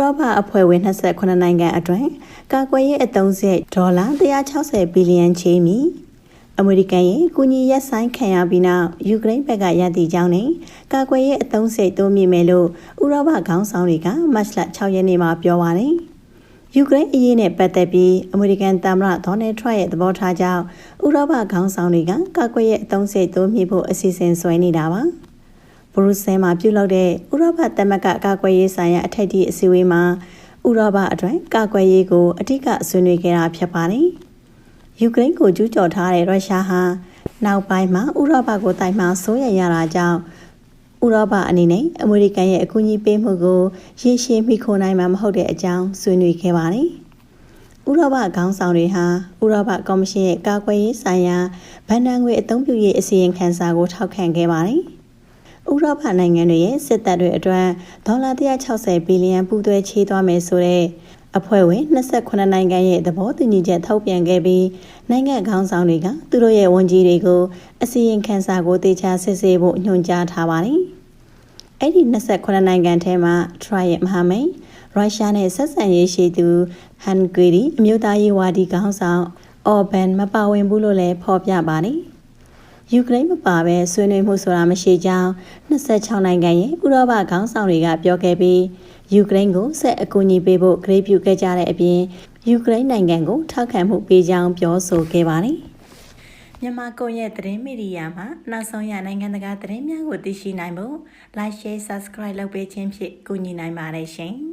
ရောပအဖွဲ့ဝင်28နိုင်ငံအတွင်းကာကွယ်ရေးအသုံးစရိတ်ဒေါ်လာ160ဘီလီယံချေးမီအမေရိကန်ရဲ့ကူညီရက်ဆိုင်ခံရပြီးနောက်ယူကရိန်းဘက်ကရည်တည်ကြောင်းနဲ့ကာကွယ်ရေးအသုံးစရိတ်တိုးမြင့်မယ်လို့ဥရောပခေါင်းဆောင်တွေကမတ်လ6ရက်နေ့မှာပြောပါတယ်။ယူကရိန်းအရေးနဲ့ပတ်သက်ပြီးအမေရိကန်သမ္မတဒေါ်နယ်ထရန့်ရဲ့သဘောထားကြောင့်ဥရောပခေါင်းဆောင်တွေကကာကွယ်ရေးအသုံးစရိတ်တိုးမြင့်ဖို့အစီအစဉ်ဆွဲနေတာပါ။ ဘရူဆဲမှာပြုလုပ်တဲ့ဥရောပသမဂ္ဂကာကွယ်ရေးဆိုင်ရာအထက်တီအစည်းအဝေးမှာဥရောပအတွက်ကာကွယ်ရေးကိုအထူးဆွေးနွေးခဲ့တာဖြစ်ပါတယ်။ယူကရိန်းကိုကျူးကျော်ထားတဲ့ရုရှားဟာနောက်ပိုင်းမှာဥရောပကိုတိုက်မှဆိုးရရတာကြောင့်ဥရောပအနေနဲ့အမေရိကန်ရဲ့အကူအညီပေးမှုကိုရည်ရှိမိခိုနိုင်မှာမဟုတ်တဲ့အကြောင်းဆွေးနွေးခဲ့ပါတယ်။ဥရောပခေါင်းဆောင်တွေဟာဥရောပကော်မရှင်ရဲ့ကာကွယ်ရေးဆိုင်ရာဗန်ဒန်ငွေအသုံးပြုရေးအစီရင်ခံစာကိုထောက်ခံခဲ့ပါတယ်။ ဥရောပနိုင်ငံတွေရဲ့စစ်တပ်တွေအတွက်ဒေါ်လာ160ဘီလီယံပူးသွဲချေးသွားမယ်ဆိုတဲ့အဖွဲ့ဝင်28နိုင်ငံရဲ့သဘောတူညီချက်ထုတ်ပြန်ခဲ့ပြီးနိုင်ငံခေါင်းဆောင်တွေကသူတို့ရဲ့ဝန်ကြီးတွေကိုအစီရင်ခံစာကိုတေချာစစ်ဆေးဖို့ညွှန်ကြားထားပါတယ်။အဲ့ဒီ28နိုင်ငံထဲမှာထရရဲ့မဟာမိတ်ရုရှားနဲ့ဆက်ဆံရေးရှိသူဟန်ဂရီအမျိုးသားရေးဝါဒီခေါင်းဆောင်အော်ဘန်မပါဝင်ဘူးလို့လည်းဖော်ပြပါတယ်။ ယူကရိန်းမပါဘဲဆွေးနွေးမှုဆိုတာမရှိကြောင်း26နိုင်ငံရဲ့ဥရောပခေါင်းဆောင်တွေကပြောခဲ့ပြီးယူကရိန်းကိုဆက်အကူအညီပေးဖို့ဂရိပြုခဲ့ကြတဲ့အပြင်ယူကရိန်းနိုင်ငံကိုထောက်ခံမှုပေးကြောင်းပြောဆိုခဲ့ပါတယ်။မြန်မာကွန်ရက်သတင်းမီဒီယာမှာနောက်ဆုံးရနိုင်ငံတကာသတင်းများကိုသိရှိနိုင်ဖို့ Like Share Subscribe လုပ်ပေးခြင်းဖြင့်ကူညီနိုင်ပါတယ်ရှင်။